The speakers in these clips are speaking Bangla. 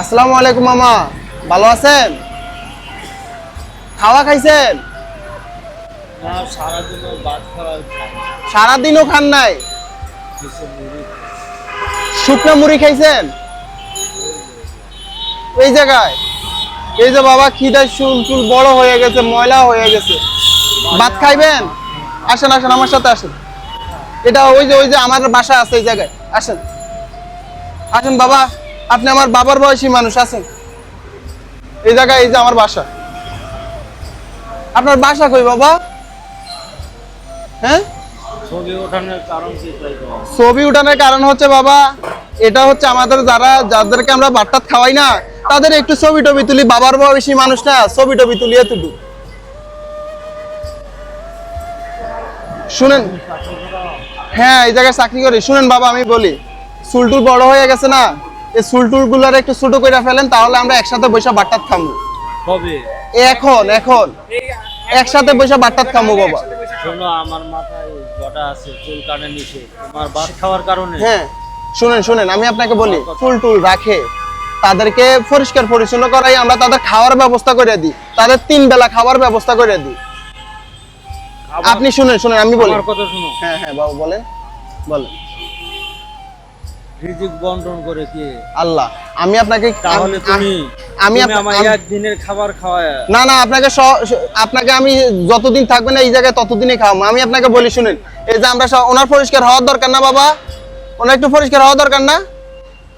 আসসালামু আলাইকুম মামা। ভালো আছেন? খাওয়া খাইছেন? না সারাদিনও খান নাই? শুকনো মুড়ি খাইছেন? এই জায়গায়। এই যে বাবা খিদায় চুল চুল বড় হয়ে গেছে ময়লা হয়ে গেছে। ভাত খাইবেন? আসেন আসেন আমার সাথে আসেন। এটা ওই যে ওই যে আমার বাসা আছে এই জায়গায়। আসেন। আসেন বাবা। আপনি আমার বাবার বয়সী মানুষ আছেন। এই জায়গায় এই যে আমার বাসা। আপনার বাসা কই বাবা? হ্যাঁ? ছবি উঠানোর কারণ হচ্ছে বাবা এটা হচ্ছে আমাদের যারা যাদেরকে আমরা বাট্টাত খাওয়াই না তাদের একটু ছবি টবি তুলি বাবার বয়সী মানুষ না ছবি টবি তুলিয়ে তুলু শুনেন হ্যাঁ এই জায়গায় চাকরি করি। শুনেন বাবা আমি বলি চুলটুল বড় হয়ে গেছে না? এই গুলার একটু ছোট করে ফেলেন তাহলে আমরা একসাথে বসে বাট্টাত খামু। কবে এখন এখন। একসাথে বসে বাট্টাত খামু বাবা। শোনো আমার মাথায় জটা আছে চুল কানে নিচে তোমার ভাত খাওয়ার কারণে। হ্যাঁ শুনেন শুনেন আমি আপনাকে বলি ফুল টুল রাখে। তাদেরকে পরিষ্কার পরিচ্ছন্ন করাই আমরা তাদের খাওয়ার ব্যবস্থা করে দিই। তাদের তিন বেলা খাওয়ার ব্যবস্থা করে দিই। আপনি শুনেন শুনেন আমি বলি। আমার কথা শুনো। হ্যাঁ হ্যাঁ বাবু বলেন। বলেন। রিজিক বন্টন করে কে আল্লাহ আমি আপনাকে তাহলে তুমি আমি আমার আমি- একদিনের খাবার খাওয়ায়। না না আপনাকে আপনাকে আমি যতদিন থাকবেন এই জায়গায় ততদিনই খাওয়াবো। আমি আপনাকে বলি শুনেন এই যে আমরা ওনার পরিষ্কার হওয়ার দরকার না বাবা। ওনার একটু পরিষ্কার হওয়া দরকার না।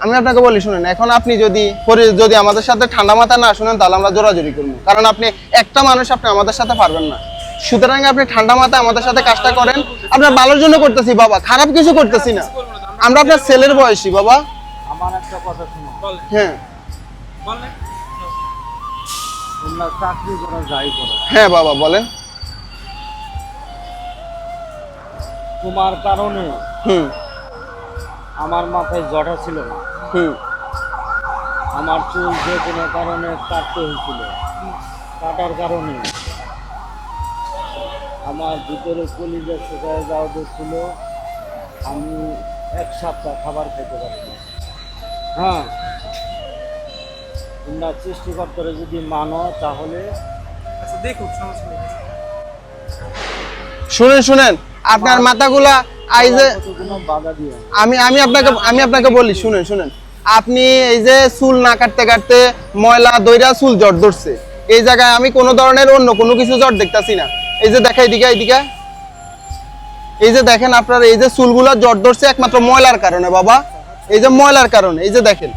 আমি আপনাকে বলি শুনেন এখন আপনি যদি যদি আমাদের সাথে ঠান্ডা মাথা না শুনেন তাহলে আমরা জোরাজোরি করব। কারণ আপনি একটা মানুষ আপনি আমাদের সাথে পারবেন না। সুতরাং আপনি ঠান্ডা মাথা আমাদের সাথে কাজটা করেন। আপনার ভালোর জন্য করতেছি বাবা খারাপ কিছু করতেছি না। আমরা আপনার ছেলের বয়সী বাবা। আমার একটা কথা শুনো। হ্যাঁ। তোমরা চাকরি করা যাই করো। হ্যাঁ বাবা বলেন। তোমার কারণে হুম। আমার মাথায় জটা ছিল না। হুম। আমার চুল যে কোনো কারণে কাটতে হয়েছিল। কাটার কারণে। আমার ভিতরে কলিজা শুকায় যাওয়া ছিল আমি এক সপ্তাহ খাবার খেতে পারি না। হ্যাঁ। তোমরা সৃষ্টিকর্তারে যদি মানো তাহলে শুনেন শুনেন আপনার মাথাগুলা আইজে। আমি আমি আপনাকে আমি আপনাকে বলি শুনেন শুনেন। আপনি এই যে চুল না কাটতে কাটতে ময়লা দইরা চুল জট ধরছে। এই জায়গায় আমি কোনো ধরনের অন্য কোনো কিছু জট দেখতাছি না। এই যে দেখা এদিকে এদিকে এই যে দেখেন আপনার এই যে চুলগুলো জট ধরছে একমাত্র ময়লার কারণে বাবা। এই যে ময়লার কারণে এই যে দেখেন।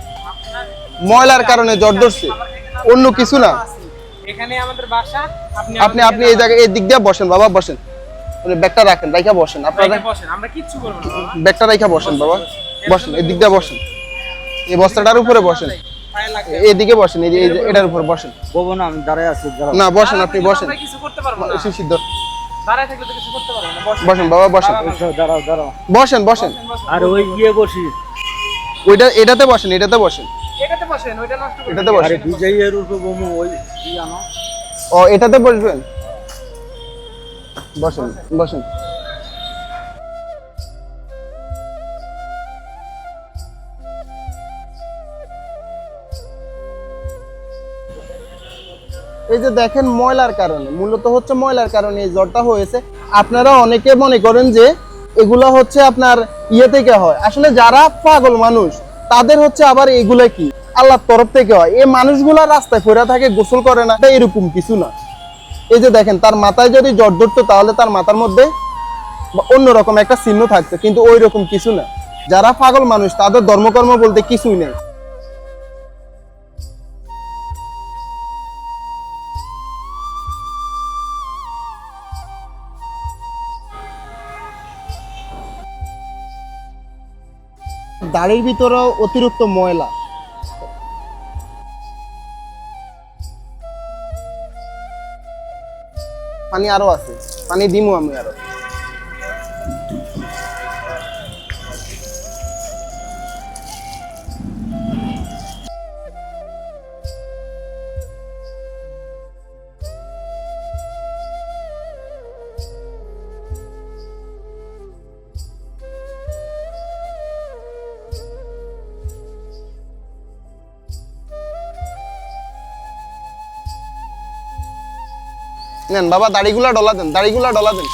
ময়লার কারণে জট ধরছে। অন্য কিছু না। এখানে আমাদের বাসা আপনি আপনি আপনি এই জায়গায় এই দিক দিয়ে বসেন বাবা বসেন। ব্যাগটা রাখেন রাইখা বসেন। আপনারা বসেন আমরা কিচ্ছু করব না। ব্যাগটা রাইখা বসেন বাবা। বসেন এই দিক দিয়ে বসেন। এই বস্তাটার উপরে বসেন। এদিকে বসেন এই যে এই যে এটার উপরে বসেন। না আমি দাঁড়ায় আছি না বসেন আপনি বসেন। কিছু করতে পারব না। বসেন। বসেন বাবা বসেন। দাঁড়াও দাঁড়াও। বসেন বসেন। আর ওই গিয়ে বসি। ওইটা এটাতে বসেন এটাতে বসেন। এটাতে বসেন ওইটা নষ্ট করবেন। এটাতে আরে বসেন বিজয়ের উপর বমু ওই কি আনো ও এটাতে বসবেন? বসেন বসেন। এই যে দেখেন ময়লার কারণে, মূলত হচ্ছে ময়লার কারণে এই জ্বরটা হয়েছে। আপনারা অনেকে মনে করেন যে এগুলা হচ্ছে আপনার ইয়ে থেকে হয়। আসলে যারা পাগল মানুষ, তাদের হচ্ছে আবার এগুলা কি? আল্লাহর তরফ থেকে হয়। এই মানুষগুলা রাস্তায় ফেরা থাকে, গোসল করে না এরকম কিছু না। এই যে দেখেন, তার মাথায় যদি জ্বর ধরতো, তাহলে তার মাথার মধ্যে অন্যরকম একটা চিহ্ন থাকতো, কিন্তু ওই রকম কিছু না। যারা পাগল মানুষ, তাদের ধর্মকর্ম বলতে কিছুই নেই। দাড়ির ভিতরেও অতিরিক্ত ময়লা। পানি আরও আছে। পানি দিমু আমি আরও। নেন, বাবা, দাড়িগুলা ডলা দেন, দাড়িগুলা ডলা দেন।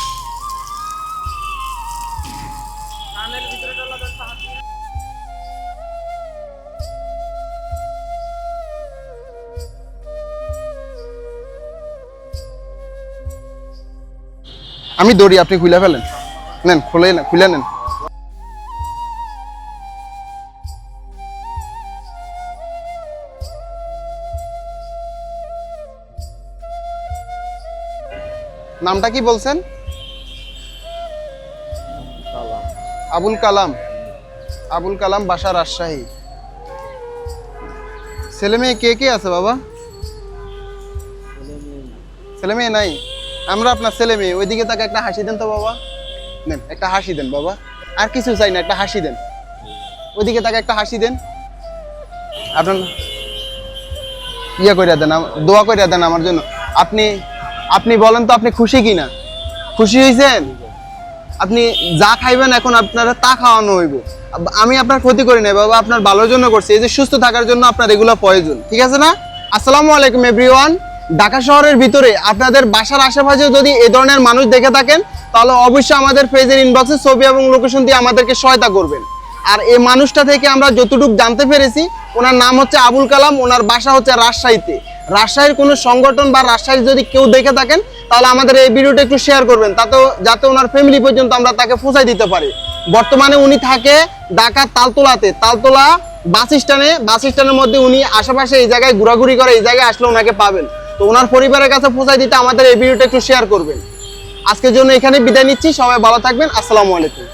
আমি দৌড়ি, আপনি খুলে ফেলেন নেন খুলে না, খুলে নেন নামটা কি বলছেন? আবুল কালাম। আবুল কালাম বাসা রাজশাহী। ছেলে মেয়ে কে কে আছে বাবা। ছেলে মেয়ে নাই? আমরা আপনার ছেলে মেয়ে, ওইদিকে তাকে একটা হাসি দেন তো বাবা। নেন, একটা হাসি দেন বাবা। আর কিছু চাই না, একটা হাসি দেন। ওইদিকে তাকে একটা হাসি দেন। আপনার ইয়ে করে দেন দোয়া করে দেন আমার জন্য। আপনি আপনি বলেন তো আপনি খুশি কি না খুশি হয়েছেন আপনি যা খাইবেন এখন আপনারা তা খাওয়ানো হইব। আমি আপনার ক্ষতি করি নাই বাবা, আপনার ভালোর জন্য করছি। এই যে সুস্থ থাকার জন্য আপনার এগুলো প্রয়োজন, ঠিক আছে না? আসসালামু আলাইকুম এভরিওয়ান ঢাকা শহরের ভিতরে আপনাদের বাসার আশেপাশে যদি এ ধরনের মানুষ দেখে থাকেন, তাহলে অবশ্যই আমাদের পেজের ইনবক্সে ছবি এবং লোকেশন দিয়ে আমাদেরকে সহায়তা করবেন। আর এই মানুষটা থেকে আমরা যতটুকু জানতে পেরেছি, ওনার নাম হচ্ছে আবুল কালাম, ওনার বাসা হচ্ছে রাজশাহীতে। রাজশাহীর কোনো সংগঠন বা রাজশাহীর যদি কেউ দেখে থাকেন, তাহলে আমাদের এই ভিডিওটা একটু শেয়ার করবেন, তাতে যাতে ওনার ফ্যামিলি পর্যন্ত আমরা তাকে পৌঁছাই দিতে পারি। বর্তমানে উনি থাকে ঢাকার তালতলাতে। তালতলা বাস স্ট্যান্ডে, বাস স্ট্যান্ডের মধ্যে উনি আশেপাশে এই জায়গায় ঘোরাঘুরি করে, এই জায়গায় আসলে ওনাকে পাবেন। তো ওনার পরিবারের কাছে পৌঁছাই দিতে আমাদের এই ভিডিওটা একটু শেয়ার করবেন। আজকের জন্য এখানে বিদায় নিচ্ছি, সবাই ভালো থাকবেন, আসসালামু আলাইকুম।